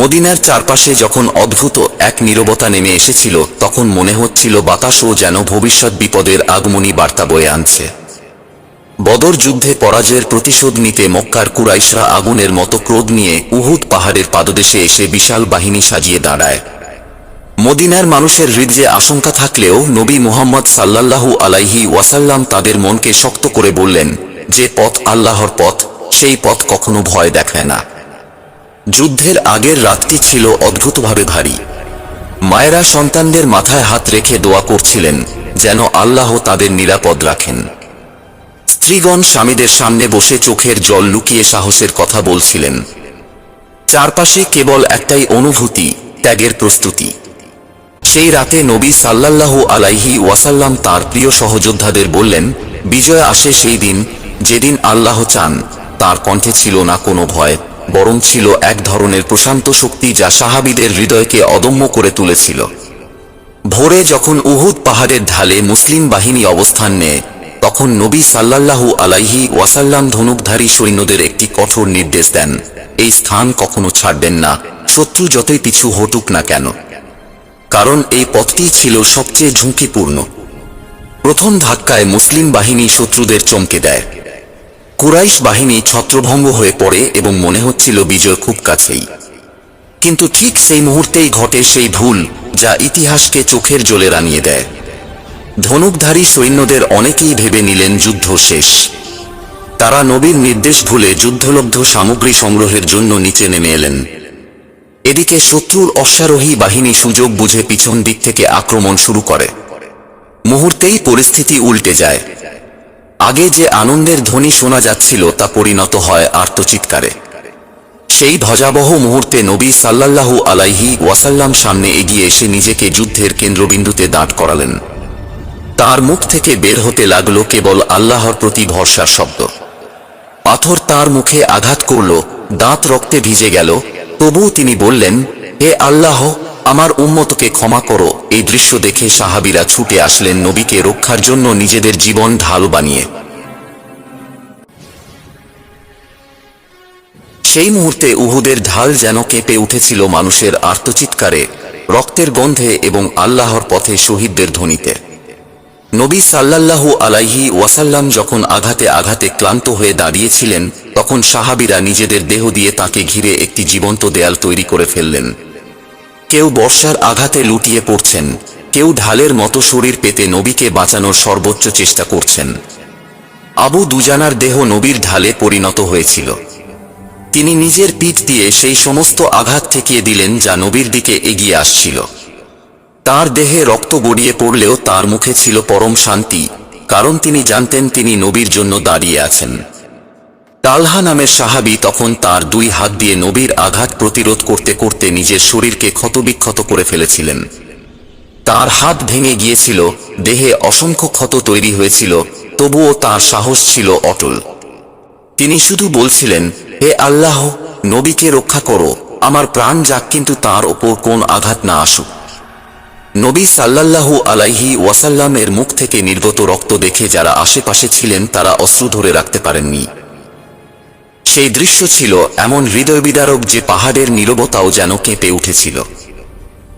মদিনার চারপাশে যখন অদ্ভুত এক নীরবতা নেমে এসেছিল, তখন মনে হচ্ছিল বাতাসও যেন ভবিষ্যৎ বিপদের আগমনী বার্তা বয়ে আনছে। বদর যুদ্ধে পরাজয়ের প্রতিশোধ নিতে মক্কার কুরাইশরা আগুনের মতো ক্রোধ নিয়ে উহুদ পাহাড়ের পাদদেশে এসে বিশাল বাহিনী সাজিয়ে দাঁড়ায়। মদিনার মানুষের হৃদয়ে আশঙ্কা থাকলেও নবী মুহাম্মদ সাল্লাল্লাহু আলাইহি ওয়াসাল্লাম তাদের মনকে শক্ত করে বললেন যে, পথ আল্লাহর পথ, সেই পথ কখনো ভয় দেখায় না। যুদ্ধের আগের রাতটি ছিল অদ্ভুতভাবে ভারী। মায়েরা সন্তানদের মাথায় হাত রেখে দোয়া করছিলেন যেন আল্লাহ তাদের নিরাপদ রাখেন। স্ত্রীগণ স্বামীদের সামনে বসে চোখের জল লুকিয়ে সাহসের কথা বলছিলেন। চারপাশে কেবল একটাই অনুভূতি, ত্যাগের প্রস্তুতি। সেই রাতে নবী সাল্লাল্লাহু আলাইহি ওয়াসাল্লাম তার প্রিয় সহযোদ্ধাদের বললেন, বিজয় আসে সেই দিন যেদিন আল্লাহ চান, তার কণ্ঠে ছিল না কোনো ভয়। বরং ছিল এক ধরনের প্রশান্ত শক্তি যা সাহাবিদের হৃদয়কে অদম্য করে তুলেছিল। ভোরে যখন উহুদ পাহাড়ের ঢালে মুসলিম বাহিনী অবস্থান নেয়, তখন নবী সাল্লাল্লাহু আলাইহি ওয়াসাল্লাম ধনুকধারী সৈন্যদের একটি কঠোর নির্দেশ দেন, এই স্থান কখনো ছাড়বেন না, শত্রু যতই পিছু হটুক না কেন। কারণ এই পথটি ছিল সবচেয়ে ঝুঁকিপূর্ণ। প্রথম ধাক্কায় মুসলিম বাহিনী শত্রুদের চমকে দেয়। কুরাইশ বাহিনী ছত্রভঙ্গ হয়ে পড়ে এবং মনে হচ্ছিল বিজয় খুব কাছেই। কিন্তু ঠিক সেই মুহূর্তেই ঘটে সেই ভুল যা ইতিহাসকে চোখের জলে রানিয়ে দেয়। ধনুকধারী সৈন্যদের অনেকেই ভেবে নিলেন যুদ্ধ শেষ। তারা নবীর নির্দেশ ভুলে যুদ্ধলব্ধ সামগ্রী সংগ্রহের জন্য নিচে নেমে এলেন। এদিকে শত্রুর অশ্বারোহী বাহিনী সুযোগ বুঝে পিছন দিক থেকে আক্রমণ শুরু করে। মুহূর্তেই পরিস্থিতি উল্টে যায়। আগে যে আনন্দের ধ্বনি শোনা যাচ্ছিল তা পরিণত হয় আর্তচিৎকারে। সেই ধ্বজাবহ মুহূর্তে নবী সাল্লাল্লাহু আলাইহি ওয়াসাল্লাম সামনে এগিয়ে এসে নিজেকে যুদ্ধের কেন্দ্রবিন্দুতে দাঁড় করালেন। তার মুখ থেকে বের হতে লাগল কেবল আল্লাহর প্রতি ভরসার শব্দ। পাথর তার মুখে আঘাত করল, দাঁত রক্তে ভিজে গেল, তবুও তিনি বললেন হে আল্লাহ, আমার উম্মতকে ক্ষমা করো। এই দৃশ্য দেখে সাহাবিরা ছুটে আসলেন নবীকে রক্ষার জন্য নিজেদের জীবন ঢাল বানিয়ে। সেই মুহূর্তে উহুদের ঢাল যেন কেঁপে উঠেছিল মানুষের আর্তচিৎকারে, রক্তের গন্ধে এবং আল্লাহর পথে শহীদদের ধ্বনিতে। নবী সাল্লাল্লাহু আলাইহি ওয়াসাল্লাম যখন আঘাতে আঘাতে ক্লান্ত হয়ে দাঁড়িয়েছিলেন, তখন সাহাবিরা নিজেদের দেহ দিয়ে তাকে ঘিরে একটি জীবন্ত দেয়াল তৈরি করে ফেললেন। কেউ বর্ষার আঘাতে লুটিয়ে পড়ছেন। কেউ ঢালের মতো শরীর পেতে নবীকে বাঁচানোর সর্বোচ্চ চেষ্টা করছেন। আবু দুজানার দেহ নবীর ঢালে পরিণত হয়েছিল। তিনি নিজের পিঠ দিয়ে সেই সমস্ত আঘাত ঠেকিয়ে দিলেন যা নবীর দিকে এগিয়ে আসছিল। তার দেহে রক্ত গড়িয়ে পড়লেও তার মুখে ছিল পরম শান্তি, কারণ তিনি জানতেন তিনি নবীর জন্য দাঁড়িয়ে আছেন। তালহা নামের সাহাবি তখন তার দুই হাত দিয়ে নবীর আঘাত প্রতিরোধ করতে করতে নিজের শরীরকে ক্ষতবিক্ষত করে ফেলেছিলেন। তার হাত ভেঙে গিয়েছিল, দেহে অসংখ্য ক্ষত তৈরি হয়েছিল, তবুও তার সাহস ছিল অটল। তিনি শুধু বলছিলেন, হে আল্লাহ, নবীকে রক্ষা করো, আমার প্রাণ যাক কিন্তু তার ওপর কোন আঘাত না আসুক। নবী সাল্লাল্লাহু আলাইহি ওয়াসাল্লামের মুখ থেকে নির্গত রক্ত দেখে যারা আশেপাশে ছিলেন তারা অশ্রু ধরে রাখতে পারেননি। সেই দৃশ্য ছিল এমন হৃদয়বিদারক যে পাহাড়ের নীরবতাও যেন কেঁপে উঠেছিল।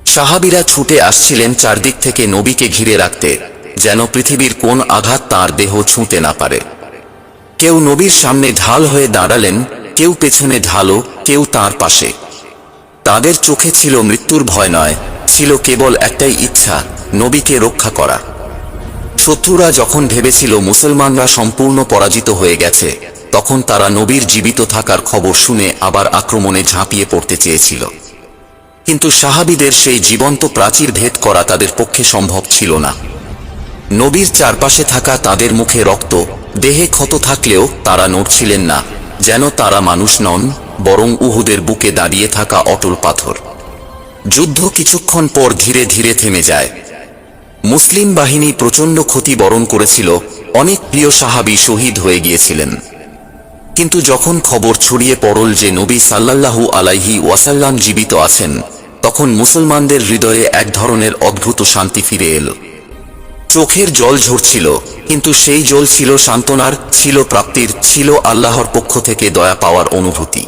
সাহাবিরা ছুটে আসছিলেন চারদিক থেকে নবীকে ঘিরে রাখতে, যেন পৃথিবীর কোন আঘাত তার দেহ ছুঁতে না পারে। কেউ নবীর সামনে ঢাল হয়ে দাঁড়ালেন, কেউ পেছনে ঢালো কেউ তার পাশে। তাদের চোখে ছিল মৃত্যুর ভয় নয়, ছিল কেবল একটাই ইচ্ছা, নবীকে রক্ষা করা। শত্রুরা যখন ভেবেছিল মুসলমানরা সম্পূর্ণ পরাজিত হয়ে গেছে তখন তারা নবীর জীবিত থাকার খবর শুনে আবার আক্রমণে ঝাঁপিয়ে পড়তে চেয়েছিল। কিন্তু সাহাবিদের সেই জীবন্ত প্রাচীর ভেদ করা তাদের পক্ষে সম্ভব ছিল না। নবীর চারপাশে থাকা তাদের মুখে রক্ত, দেহে ক্ষত থাকলেও তারা নড়ছিলেন না, যেন তারা মানুষ নন, বরং উহুদের বুকে দাঁড়িয়ে থাকা অটল পাথর। যুদ্ধ কিছুক্ষণ পর ধীরে ধীরে থেমে যায়। মুসলিম বাহিনী প্রচণ্ড ক্ষতি বরণ করেছিল, অনেক প্রিয় সাহাবি শহীদ হয়ে গিয়েছিলেন। কিন্তু যখন খবর ছড়িয়ে পড়ল যে নবী সাল্লাল্লাহু আলাইহি ওয়াসাল্লাম জীবিত আছেন, তখন মুসলমানদের হৃদয়ে এক ধরনের অদ্ভুত শান্তি ফিরে এল। চোখের জল ঝরছিল, কিন্তু সেই জল ছিল সান্ত্বনার, ছিল প্রাপ্তির, ছিল আল্লাহর পক্ষ থেকে দয়া পাওয়ার অনুভূতি।